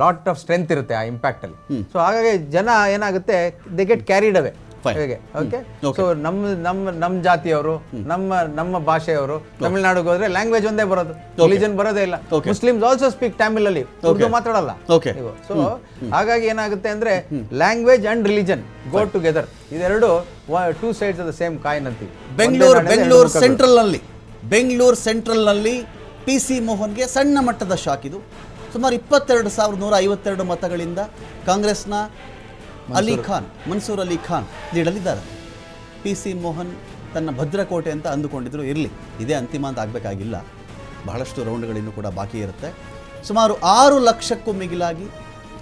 Lot of strength ಇರುತ್ತೆ ಆ impact ಅಲ್ಲಿ. ಸೊ ಹಾಗಾಗಿ ಜನ ಏನಾಗುತ್ತೆ ದೇ ಗೆಟ್ ಕ್ಯಾರಿಡ್ ಅವೇ. ಹೇಗೆ? ಓಕೆ ಸೊ ನಮ್ಮ ನಮ್ಮ ನಮ್ಮ ಜಾತಿಯವರು ನಮ್ಮ ನಮ್ಮ ಭಾಷೆಯವರು ತಮಿಳ್ನಾಡಿಗೆ ಹೋದ್ರೆ ಲ್ಯಾಂಗ್ವೇಜ್ ಒಂದೇ ಬರೋದು. ರಿಲಿಜನ್ ಬರೋದೇ ಇಲ್ಲ. ಮುಸ್ಲಿಮ್ಸ್ ಆಲ್ಸೋ ಸ್ಪೀಕ್ ತಮಿಳ್ ಅಲ್ಲಿ. ಉರ್ದು ಮಾತಾಡಲ್ಲ ಓಕೆ ಸೊ ಹಾಗಾಗಿ ಏನಾಗುತ್ತೆ ಅಂದ್ರೆ language and religion go together ಇದೆರಡು two sides of the same coin ಅಂತೀವಿ ಬೆಂಗಳೂರು ಬೆಂಗಳೂರು ಸೆಂಟ್ರಲ್ನಲ್ಲಿ ಬೆಂಗಳೂರು ಸೆಂಟ್ರಲ್ನಲ್ಲಿ ಪಿ ಸಿ ಮೋಹನ್ಗೆ ಸಣ್ಣ ಮಟ್ಟದ ಶಾಕ್ ಇದು. ಸುಮಾರು ಇಪ್ಪತ್ತೆರಡು ಸಾವಿರದ ನೂರ ಐವತ್ತೆರಡು ಮತಗಳಿಂದ ಕಾಂಗ್ರೆಸ್ನ ಅಲಿ ಖಾನ್ ಮನ್ಸೂರ್ ಅಲಿ ಖಾನ್ ನೀಡಲಿದ್ದಾರೆ. ಪಿ ಸಿ ಮೋಹನ್ ತನ್ನ ಭದ್ರಕೋಟೆ ಅಂತ ಅಂದುಕೊಂಡಿದ್ರು ಇರಲಿ ಇದೇ ಅಂತಿಮ ಅಂತ ಆಗಬೇಕಾಗಿಲ್ಲ. ಬಹಳಷ್ಟು ರೌಂಡ್ಗಳಿನ್ನೂ ಕೂಡ ಬಾಕಿ ಇರುತ್ತೆ. ಸುಮಾರು ಆರು ಲಕ್ಷಕ್ಕೂ ಮಿಗಿಲಾಗಿ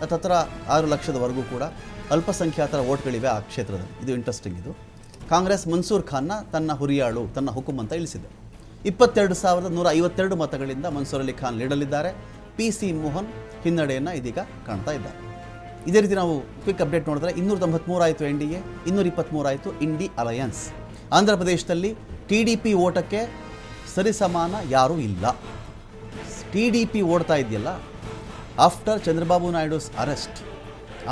ಹತ್ತತ್ರ ಆರು ಲಕ್ಷದವರೆಗೂ ಕೂಡ ಅಲ್ಪಸಂಖ್ಯಾತರ ಓಟ್ಗಳಿವೆ ಆ ಕ್ಷೇತ್ರದಲ್ಲಿ. ಇದು ಇಂಟ್ರೆಸ್ಟಿಂಗ್ ಇದು. ಕಾಂಗ್ರೆಸ್ ಮನ್ಸೂರ್ ಖಾನ್ನ ತನ್ನ ಹುರಿಯಾಳು ತನ್ನ ಹುಕುಂ ಅಂತ ಇಳಿಸಿದೆ. ಇಪ್ಪತ್ತೆರಡು ಸಾವಿರದ ನೂರ ಐವತ್ತೆರಡು ಮತಗಳಿಂದ ಮನ್ಸೂರ್ ಅಲಿ ಖಾನ್ ಲೀಡಲಿದ್ದಾರೆ ಪಿ ಸಿ ಮೋಹನ್ ಹಿನ್ನಡೆಯನ್ನು ಇದೀಗ ಕಾಣ್ತಾ ಇದ್ದಾರೆ. ಇದೇ ರೀತಿ ನಾವು ಕ್ವಿಕ್ ಅಪ್ಡೇಟ್ ನೋಡಿದ್ರೆ ಇನ್ನೂರ ತೊಂಬತ್ಮೂರು ಆಯಿತು ಎನ್ ಡಿ ಎ ಇನ್ನೂರ ಇಪ್ಪತ್ತ್ಮೂರು ಆಯಿತು ಇಂಡಿ ಅಲಯನ್ಸ್. ಆಂಧ್ರ ಪ್ರದೇಶದಲ್ಲಿ ಟಿ ಡಿ ಪಿ ಓಟಕ್ಕೆ ಸರಿಸಮಾನ ಯಾರೂ ಇಲ್ಲ. ಟಿ ಡಿ ಪಿ ಓಡ್ತಾ ಇದೆಯಲ್ಲ, ಆಫ್ಟರ್ ಚಂದ್ರಬಾಬು ನಾಯ್ಡುಸ್ ಅರೆಸ್ಟ್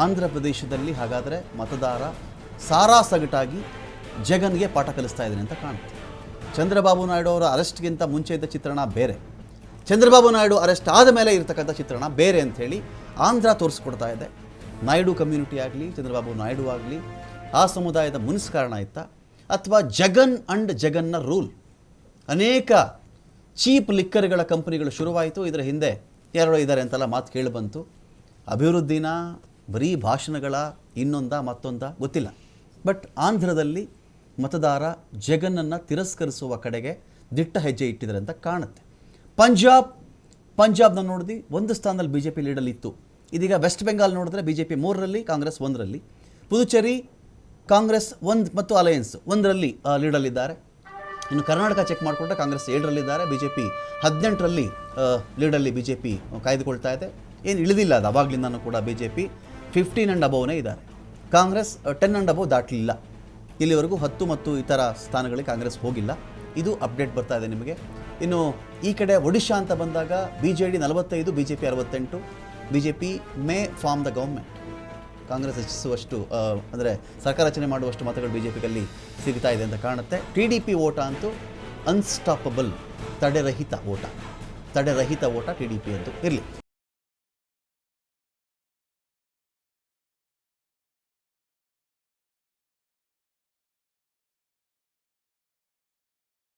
ಆಂಧ್ರ ಪ್ರದೇಶದಲ್ಲಿ ಹಾಗಾದರೆ ಮತದಾರ ಸಾರಾ ಸಗಟಾಗಿ ಜಗನ್ಗೆ ಪಾಠ ಕಲಿಸ್ತಾ ಇದ್ದಾನೆ ಅಂತ ಕಾಣುತ್ತೆ. ಚಂದ್ರಬಾಬು ನಾಯ್ಡು ಅವರ ಅರೆಸ್ಟ್ಗಿಂತ ಮುಂಚೆ ಇದ್ದ ಚಿತ್ರಣ ಬೇರೆ. ಚಂದ್ರಬಾಬು ನಾಯ್ಡು ಅರೆಸ್ಟ್ ಆದ ಮೇಲೆ ಇರತಕ್ಕಂಥ ಚಿತ್ರಣ ಬೇರೆ ಅಂಥೇಳಿ ಆಂಧ್ರ ತೋರಿಸ್ಕೊಡ್ತಾ ಇದೆ. ನಾಯ್ಡು ಕಮ್ಯುನಿಟಿ ಆಗಲಿ, ಚಂದ್ರಬಾಬು ನಾಯ್ಡು ಆಗಲಿ, ಆ ಸಮುದಾಯದ ಮುನಿಸ್ಕಾರಣ ಇತ್ತ. ಅಥವಾ ಜಗನ್ ಅಂಡ್ ಜಗನ್ನ ರೂಲ್. ಅನೇಕ ಚೀಪ್ ಲಿಕ್ಕರ್ಗಳ ಕಂಪನಿಗಳು ಶುರುವಾಯಿತು, ಇದರ ಹಿಂದೆ ಯಾರೋ ಇದ್ದಾರೆ ಅಂತೆಲ್ಲ ಮಾತು ಕೇಳಿಬಂತು ಅಭಿವೃದ್ಧಿನ, ಬರೀ ಭಾಷಣಗಳ ಇನ್ನೊಂದ ಮತ್ತೊಂದ ಗೊತ್ತಿಲ್ಲ. ಬಟ್ ಆಂಧ್ರದಲ್ಲಿ ಮತದಾರ ಜಗನ್ನನ್ನು ತಿರಸ್ಕರಿಸುವ ಕಡೆಗೆ ದಿಟ್ಟ ಹೆಜ್ಜೆ ಇಟ್ಟಿದ್ದಾರೆ ಅಂತ ಕಾಣುತ್ತೆ. ಪಂಜಾಬ್, ಪಂಜಾಬ್ನ ನೋಡಿದ್ವಿ ಒಂದು ಸ್ಥಾನದಲ್ಲಿ ಬಿ ಜೆ ಪಿ ಲೀಡಲ್ಲಿತ್ತು ಇದೀಗ ವೆಸ್ಟ್ ಬೆಂಗಾಲ್ ನೋಡಿದ್ರೆ ಬಿ ಜೆ ಪಿ ಮೂರರಲ್ಲಿ, ಕಾಂಗ್ರೆಸ್ ಒಂದರಲ್ಲಿ. ಪುದುಚೇರಿ, ಕಾಂಗ್ರೆಸ್ ಒಂದು ಮತ್ತು ಅಲಯನ್ಸ್ ಒಂದರಲ್ಲಿ ಲೀಡಲ್ಲಿದ್ದಾರೆ ಇನ್ನು ಕರ್ನಾಟಕ ಚೆಕ್ ಮಾಡಿಕೊಂಡ್ರೆ ಕಾಂಗ್ರೆಸ್ ಏಳರಲ್ಲಿದ್ದಾರೆ ಬಿ ಜೆ ಪಿ ಹದಿನೆಂಟರಲ್ಲಿ ಲೀಡಲ್ಲಿ ಬಿ ಜೆ ಪಿ ಕಾಯ್ದುಕೊಳ್ತಾ ಇದೆ. ಏನು ಇಳಿದಿಲ್ಲ ಅದು, ಅವಾಗಲಿಂದನೂ ಕೂಡ B J P fifteen and ಅಬವ್ನೇ ಇದ್ದಾರೆ. ಕಾಂಗ್ರೆಸ್ ಟೆನ್ ಆ್ಯಂಡ್ ಅಬವ್ ದಾಟಲಿಲ್ಲ. ಇಲ್ಲಿವರೆಗೂ ಹತ್ತು ಮತ್ತು ಇತರ ಸ್ಥಾನಗಳಿಗೆ ಕಾಂಗ್ರೆಸ್ ಹೋಗಿಲ್ಲ. ಇದು ಅಪ್ಡೇಟ್ ಬರ್ತಾ ಇದೆ ನಿಮಗೆ. ಇನ್ನು ಈ ಕಡೆ ಒಡಿಶಾ ಅಂತ ಬಂದಾಗ ಬಿ ಜೆ ಡಿ ನಲವತ್ತೈದು ಬಿ ಜೆ ಪಿ ಅರವತ್ತೆಂಟು B J P may form the government. Congress ಹೆಚ್ಚಿಸುವಷ್ಟು ಅಂದರೆ ಸರ್ಕಾರ ರಚನೆ ಮಾಡುವಷ್ಟು ಮತಗಳು ಬಿ ಜೆ ಪಿಗಲ್ಲಿ ಸಿಗ್ತಾ ಇದೆ ಅಂತ ಕಾಣುತ್ತೆ. ಟಿ ಡಿ ಪಿ ಓಟ ಅಂತೂ ಅನ್ಸ್ಟಾಪಬಲ್ ತಡೆರಹಿತ ಓಟ. ತಡೆರಹಿತ ಓಟ ಟಿ ಡಿ ಪಿ ಅಂತೂ ಇರಲಿ.